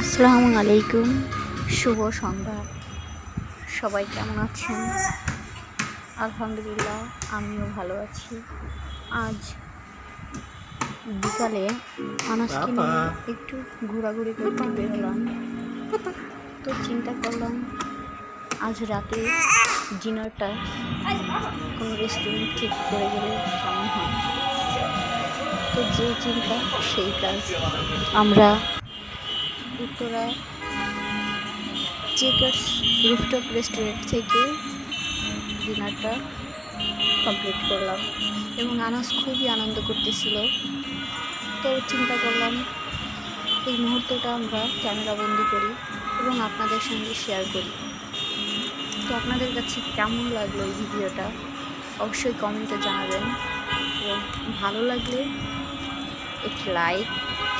আসসালামু আলাইকুম শুভ সন্ধ্যা। সবাই কেমন আছেন? আলহামদুলিল্লাহ আমিও ভালো আছি। আজ বিকালে আনাজকে নিয়ে একটু ঘোরাঘুরি করতে বেরোলাম তো চিন্তা করলাম আজ রাতে ডিনারটা কোনো রেস্টুরেন্ট ঠিক করে গেলে কেমন হয়? তো যে চিন্তা সেই কাজ আমরা উত্তরা চেকার্স রুফটপ রেস্টুরেন্ট থেকে ডিনারটা কমপ্লিট করলাম এবং আনাস খুবই আনন্দ করতেছিল। তো চিন্তা করলাম এই মুহূর্তটা আমরা ক্যামেরাবন্দি করি এবং আপনাদের সঙ্গে শেয়ার করি। তো আপনাদের কাছে কেমন লাগল এই ভিডিওটা? অবশ্যই কমেন্টে জানাবেন। এবং ভালো লাগলে একটি লাইক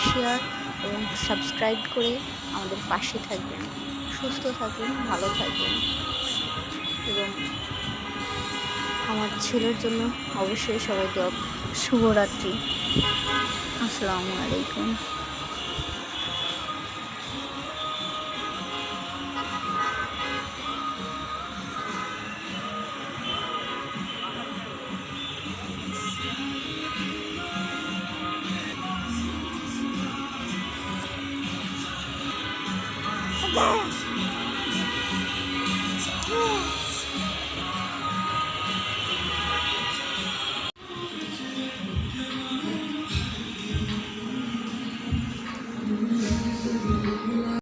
শেয়ার এবং সাবস্ক্রাইব করে আমাদের পাশে থাকবেন, সুস্থ থাকবেন, ভালো থাকবেন। এবং আমার ছেলের জন্য অবশ্যই সবাই দোয়া শুভরাত্রি। আসসালামু আলাইকুম। lost.